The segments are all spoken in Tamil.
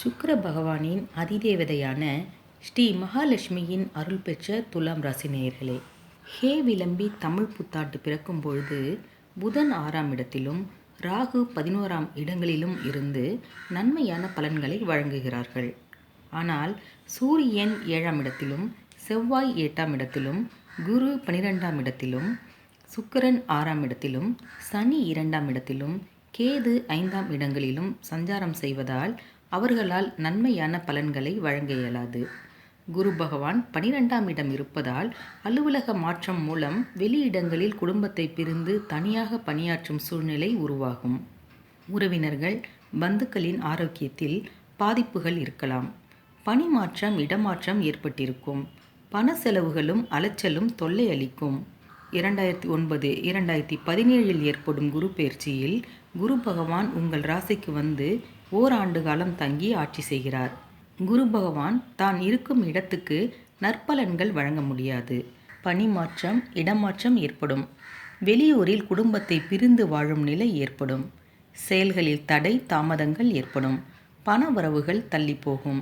சுக்கர பகவானின் அதிதேவதையான ஸ்ரீ மகாலட்சுமியின் அருள் பெற்ற துலாம் ராசி நேயர்களே ஹே விளம்பி தமிழ் புத்தாண்டு பிறக்கும் பொழுது புதன் ஆறாம் இடத்திலும் ராகு பதினோராம் இடங்களிலும் இருந்து நன்மையான பலன்களை வழங்குகிறார்கள். ஆனால் சூரியன் ஏழாம் இடத்திலும் செவ்வாய் எட்டாம் இடத்திலும் குரு பனிரெண்டாம் இடத்திலும் சுக்கரன் ஆறாம் இடத்திலும் சனி இரண்டாம் இடத்திலும் கேது ஐந்தாம் இடங்களிலும் சஞ்சாரம் செய்வதால் அவர்களால் நன்மையான பலன்களை வழங்க இயலாது. குரு பகவான் பனிரெண்டாம் இடம் இருப்பதால் அலுவலக மாற்றம் மூலம் வெளியிடங்களில் குடும்பத்தை பிரிந்து தனியாக பணியாற்றும் சூழ்நிலை உருவாகும். உறவினர்கள் பந்துக்களின் ஆரோக்கியத்தில் பாதிப்புகள் இருக்கலாம். பணி மாற்றம் இடமாற்றம் ஏற்பட்டிருக்கும். பண செலவுகளும் அலைச்சலும் தொல்லை அளிக்கும். இரண்டாயிரத்தி ஒன்பது இரண்டாயிரத்தி பதினேழில் ஏற்படும் குரு பயிற்சியில் குரு பகவான் உங்கள் ராசிக்கு வந்து ஓராண்டு காலம் தங்கி ஆட்சி செய்கிறார். குரு பகவான் தான் இருக்கும் இடத்துக்கு நற்பலன்கள் வழங்க முடியாது. பணி மாற்றம் இடமாற்றம் ஏற்படும். வெளியூரில் குடும்பத்தை பிரிந்து வாழும் நிலை ஏற்படும். செயல்களில் தடை தாமதங்கள் ஏற்படும். பண வரவுகள் தள்ளிப்போகும்.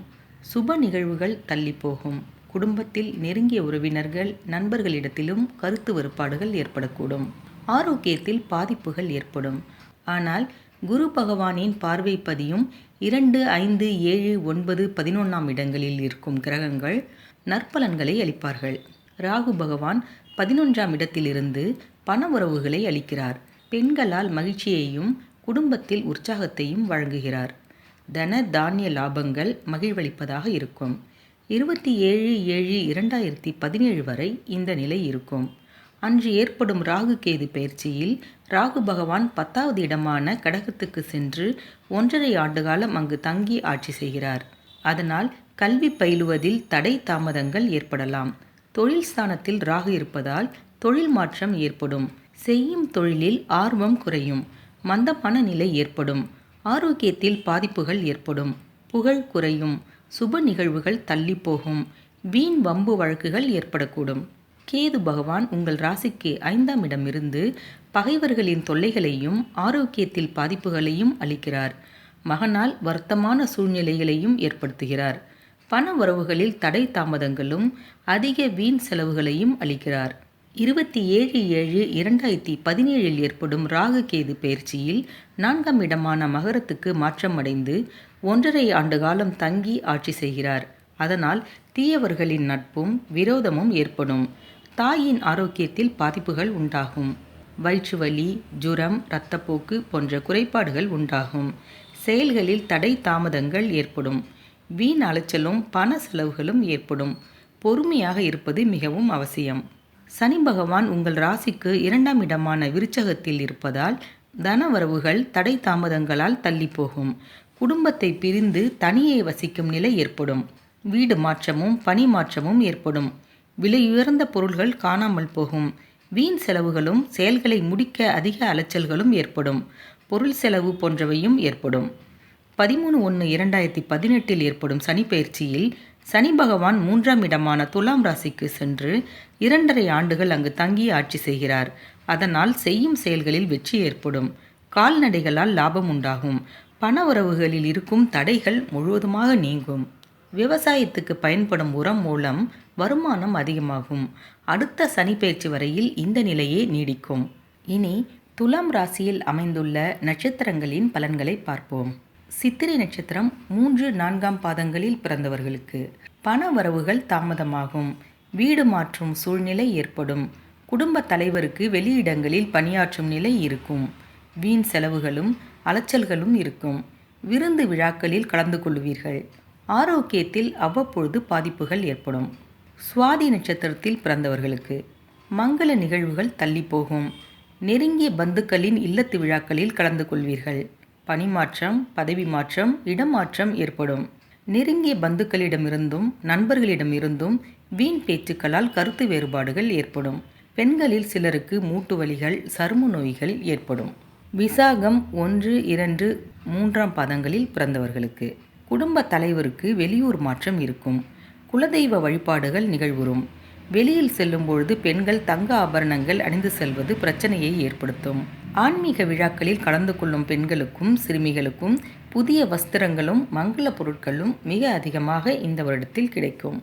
சுப நிகழ்வுகள் தள்ளிப்போகும். குடும்பத்தில் நெருங்கிய உறவினர்கள் நண்பர்களிடத்திலும் கருத்து வேறுபாடுகள் ஏற்படக்கூடும். ஆரோக்கியத்தில் பாதிப்புகள் ஏற்படும். ஆனால் குரு பகவானின் பார்வை பதியும் இரண்டு ஐந்து ஏழு ஒன்பது பதினொன்றாம் இடங்களில் இருக்கும் கிரகங்கள் நற்பலன்களை அளிப்பார்கள். ராகு பகவான் பதினொன்றாம் இடத்திலிருந்து பண உறவுகளை அளிக்கிறார். பெண்களால் மகிழ்ச்சியையும் குடும்பத்தில் உற்சாகத்தையும் வழங்குகிறார். தன தானிய லாபங்கள் மகிழ்வளிப்பதாக இருக்கும். இருபத்தி ஏழு ஏழு இரண்டாயிரத்தி பதினேழு வரை இந்த நிலை இருக்கும். அன்று ஏற்படும் ராகு கேது பயிற்சியில் ராகு பகவான் பத்தாவது இடமான கடகத்துக்கு சென்று ஒன்றரை ஆண்டு காலம் அங்கு தங்கி ஆட்சி செய்கிறார். அதனால் கல்வி பயிலுவதில் தடை தாமதங்கள் ஏற்படலாம். தொழில் ஸ்தானத்தில் ராகு இருப்பதால் தொழில் மாற்றம் ஏற்படும். செய்யும் தொழிலில் ஆர்வம் குறையும். மந்தமான நிலை ஏற்படும். ஆரோக்கியத்தில் பாதிப்புகள் ஏற்படும். புகழ் குறையும். சுப நிகழ்வுகள் தள்ளிப்போகும். வீண் வம்பு வழக்குகள் ஏற்படக்கூடும். கேது பகவான் உங்கள் ராசிக்கு ஐந்தாம் இடமிருந்து பகைவர்களின் தொல்லைகளையும் ஆரோக்கியத்தில் பாதிப்புகளையும் அளிக்கிறார். மகனால் வருத்தமான சூழ்நிலைகளையும் ஏற்படுத்துகிறார். பண உறவுகளில் தடை தாமதங்களும் அதிக வீண் செலவுகளையும் அளிக்கிறார். இருபத்தி ஏழு ஏழு இரண்டாயிரத்தி பதினேழில் ஏற்படும் ராகு கேது பயிற்சியில் நான்காம் இடமான மகரத்துக்கு மாற்றமடைந்து ஒன்றரை ஆண்டு காலம் தங்கி ஆட்சி செய்கிறார். அதனால் தீயவர்களின் நட்பும் விரோதமும் ஏற்படும். தாயின் ஆரோக்கியத்தில் பாதிப்புகள் உண்டாகும். வயிற்றுவலி ஜுரம் இரத்தப்போக்கு போன்ற குறைபாடுகள் உண்டாகும். செயல்களில் தடை தாமதங்கள் ஏற்படும். வீண் அலைச்சலும் பண செலவுகளும் ஏற்படும். பொறுமையாக இருப்பது மிகவும் அவசியம். சனி பகவான் உங்கள் ராசிக்கு இரண்டாம் இடமான விருச்சகத்தில் இருப்பதால் தனவரவுகள் தடை தாமதங்களால் தள்ளிப்போகும். குடும்பத்தை பிரிந்து தனியே வசிக்கும் நிலை ஏற்படும். வீடு மாற்றமும் பணி மாற்றமும் ஏற்படும். விலையுயர்ந்த பொருள்கள் காணாமல் போகும். வீண் செலவுகளும் செயல்களை முடிக்க அதிக அலைச்சல்களும் ஏற்படும். பொருள் செலவு போன்றவையும் ஏற்படும். பதிமூணு ஒன்று இரண்டாயிரத்தி பதினெட்டில் ஏற்படும் சனி பயிற்சியில் சனி பகவான் மூன்றாம் இடமான துலாம் ராசிக்கு சென்று இரண்டரை ஆண்டுகள் அங்கு தங்கி ஆட்சி செய்கிறார். அதனால் செய்யும் செயல்களில் வெற்றி ஏற்படும். கால்நடைகளால் லாபம் உண்டாகும். பண உறவுகளில் இருக்கும் தடைகள் முழுவதுமாக நீங்கும். விவசாயத்துக்கு பயன்படும் உரம் மூலம் வருமானம் அதிகமாகும். அடுத்த சனி பயிற்சி வரையில் இந்த நிலையே நீடிக்கும். இனி துலாம் ராசியில் அமைந்துள்ள நட்சத்திரங்களின் பலன்களை பார்ப்போம். சித்திரை நட்சத்திரம் மூன்று நான்காம் பாதங்களில் பிறந்தவர்களுக்கு. பண வரவுகள் தாமதமாகும். வீடு மாற்றும் சூழ்நிலை ஏற்படும். குடும்ப தலைவருக்கு வெளியிடங்களில் பணியாற்றும் நிலை இருக்கும். வீண் செலவுகளும் அலைச்சல்களும் இருக்கும். விருந்து விழாக்களில் கலந்து கொள்வீர்கள். ஆரோக்கியத்தில் அவ்வப்பொழுது பாதிப்புகள் ஏற்படும். சுவாதி நட்சத்திரத்தில் பிறந்தவர்களுக்கு மங்கள நிகழ்வுகள் தள்ளிப்போகும் நெருங்கிய பந்துக்களின் இல்லத்து விழாக்களில் கலந்து கொள்வீர்கள். பணிமாற்றம் பதவி மாற்றம் இடமாற்றம் ஏற்படும். நெருங்கிய பந்துக்களிடமிருந்தும் நண்பர்களிடமிருந்தும் வீண் பேச்சுக்களால் கருத்து வேறுபாடுகள் ஏற்படும். பெண்களில் சிலருக்கு மூட்டு வலிகள் சரும நோய்கள் ஏற்படும். விசாகம் ஒன்று இரண்டு மூன்றாம் பாதங்களில் பிறந்தவர்களுக்கு குடும்ப தலைவருக்கு வெளியூர் மாற்றம் இருக்கும். குலதெய்வ வழிபாடுகள் நிகழ்வுறும். வெளியில் செல்லும் பொழுது பெண்கள் தங்க ஆபரணங்கள் அணிந்து செல்வது பிரச்சனையை ஏற்படுத்தும். ஆன்மீக விழாக்களில் கலந்து கொள்ளும் பெண்களுக்கும் சிறுமிகளுக்கும் புதிய வஸ்திரங்களும் மங்கள பொருட்களும் மிக அதிகமாக இந்த வருடத்தில் கிடைக்கும்.